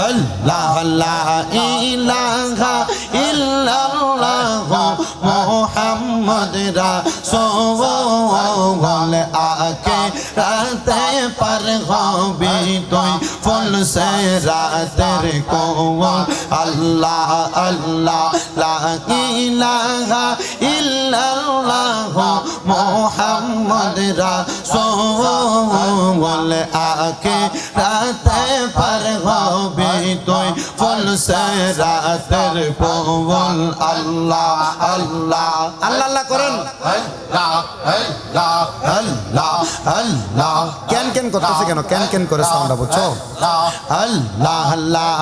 আল্লাহ লা ইলাহা ইল্লাল্লাহ মুহাম্মদ রাসূল আকে রাতে পার হবি তুই ফুল সে রাতের কোল আল্লাহ আল্লাহ লা ইলাহা ইল্লাল্লাহ মুহাম্মদ রাসূল আকে রাতে রাতের কোল আল্লাহ আল্লাহ আল্লাহ আল্লাহ করেন। আল্লাহ আল্লাহ কেন কেন করতেছে কেন? কেন কেন করে সাউন্ডটা বুঝছ? আল্লাহ লা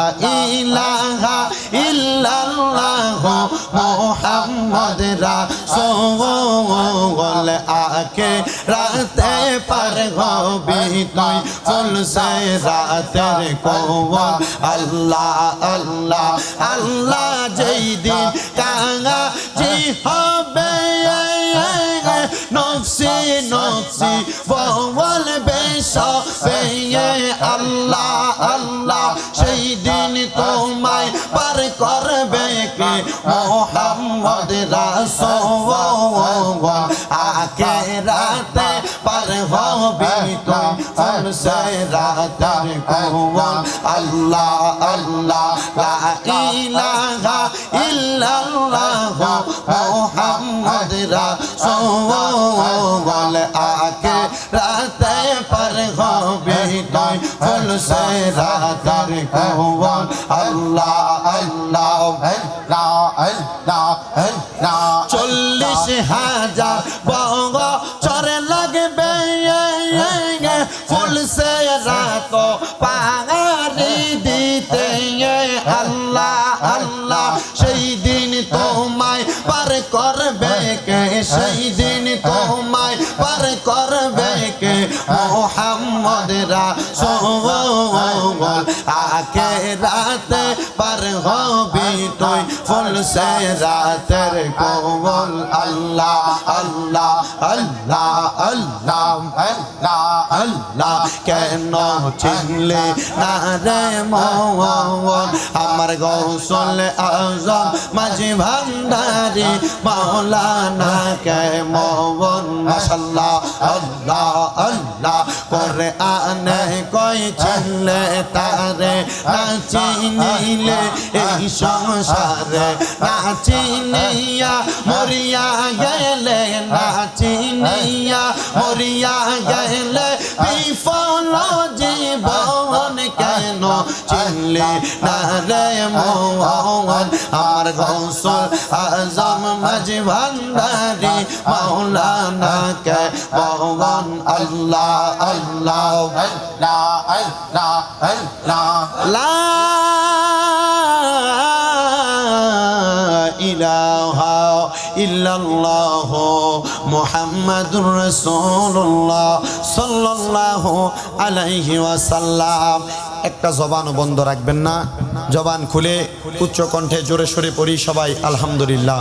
ইলাহা ইল্লাল্লাহ মুহাম্মদ রাসূল আকে রাতে পার হবি তুই ফুল সে রাতের কোল আল্লাহ আল্লাহ আল্লাহ যেই দিন কাঙা জি হবে, নফসি নফসি বলবে সবে আল্লাহ আল্লাহ, সেই দিন রাসূল আকে রাতে পার হবে তুই ফুল সে রাতের কোল আল্লাহ আল্লাহ, লা ইলাহা ইল্লাল্লাহ, মুহাম্মদ রাসূল আকে রাতে পার হবে তুই ফুল সে রাতের কোল আল্লাহ আল্লাহ চল্লিশ লাগবে ফুল সে রাত পাহাড়ি দিতে আল্লাহ আল্লাহ সেই দিন তোমায় পার করবে কে সেই দিন তোমায় পার করবে কে মোহাম্মদ রাসূল আকে রাতে পার হবি তুই ফুল সে রাতের কোল আল্লাহ আল্লাহ আল্লাহ な。আল্লাহ আল্লাহ কেন চিনলে? না রে মোহন আমার গৌসল আজম, মাঝি ভান্ডারি, মাওলানা কে মোহন মাশাল্লাহ আল্লাহ আল্লাহ। করে আনে কই চিনলে তারে না চিনিলে এই সংসারে না চিনিয়া মরিয়া গেলে, না চিনিয়া মরিয়া গেলে বিফল জীবন কেন চিনলে না রে মোহন আমার গৌসল আজম মাঝ ভান্ডারি মাওলানা কে মোহন আল্লাহ আল্লাহ লা ইলাহা ইল্লাল্লাহ মুহাম্মাদুর রাসূলুল্লাহ সাল্লাল্লাহু একটা জবানও বন্ধ রাখবেন না। জবান খুলে উচ্চ কণ্ঠে জোরে সরে পড়ি সবাই আলহামদুলিল্লাহ।